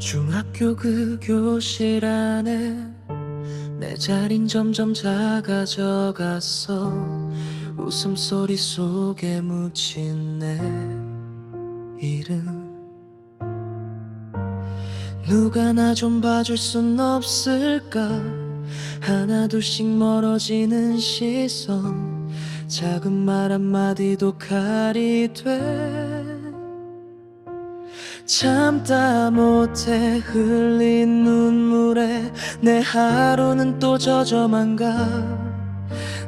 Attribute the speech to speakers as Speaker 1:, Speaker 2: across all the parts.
Speaker 1: 중학교 그 교실 안에 내 자린 점점 작아져 갔어. 웃음소리 속에 묻힌 내 이름. 누가 나 좀 봐줄 순 없을까? 하나둘씩 멀어지는 시선. 작은 말 한마디도 칼이 돼 참다 못해 흘린 눈물에 내 하루는 또 젖어만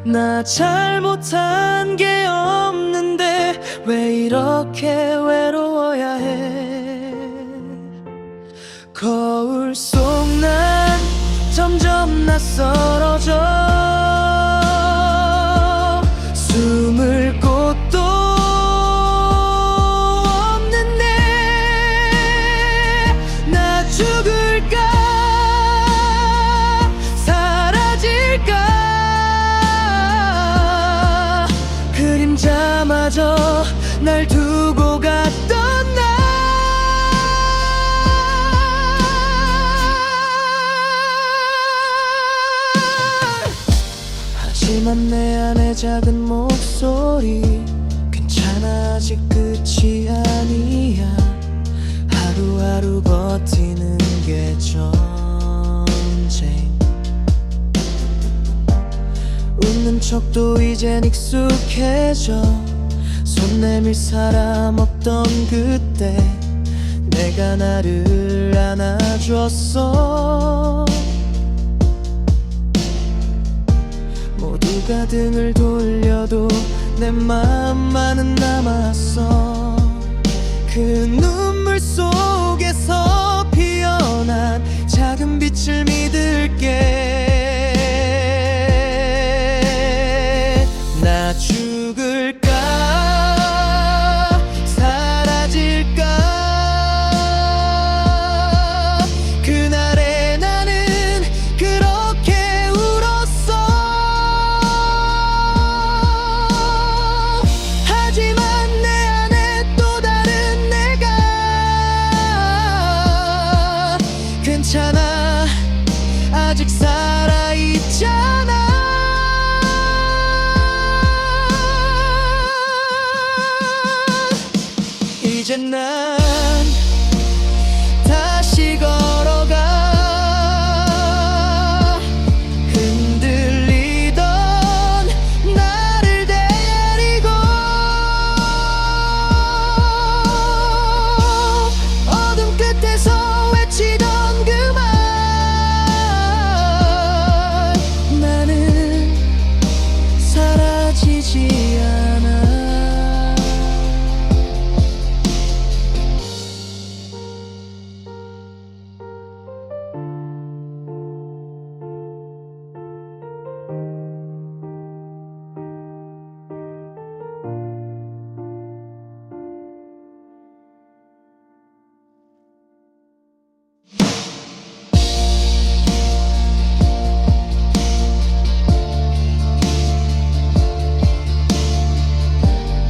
Speaker 1: 가나 잘못한 게 없는데 왜 이렇게 외로워야 해? 거울 속 난 점점 낯설 날 두고 갔던 날. 하지만 내 안에 작은 목소리 괜찮아 아직 끝이 아니야. 하루하루 버티는 게 전쟁. 웃는 척도 이젠 익숙해져 손 내밀 사람 없던 그때 내가 나를 안아줬어. 모두가 등을 돌려도 내 마음만은 남았어. 그 눈물 속에서 피어난 작은 빛을 믿을게 아직 살아있잖아. 이제 난